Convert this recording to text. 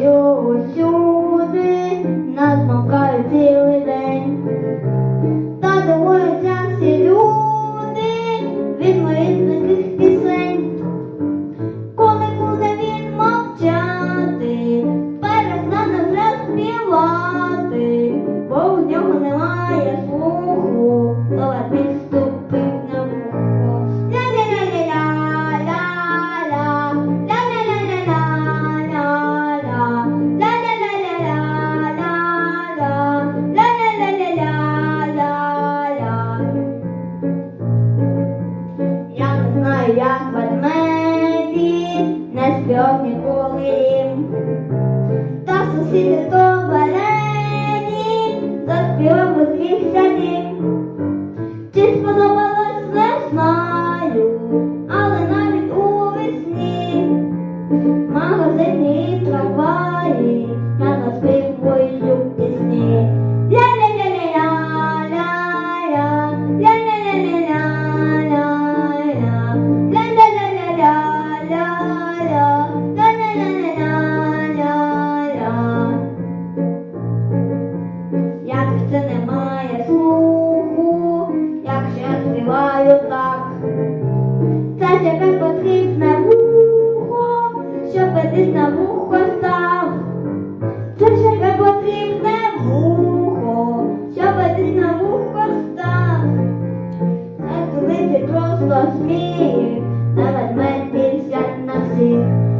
your не спьов ніколи, та сусіди то за заспівав усміхся. Чи сподобалось не знаю, але навіть у весні магазині трамваї. Love me. Never mind, it's just nothing.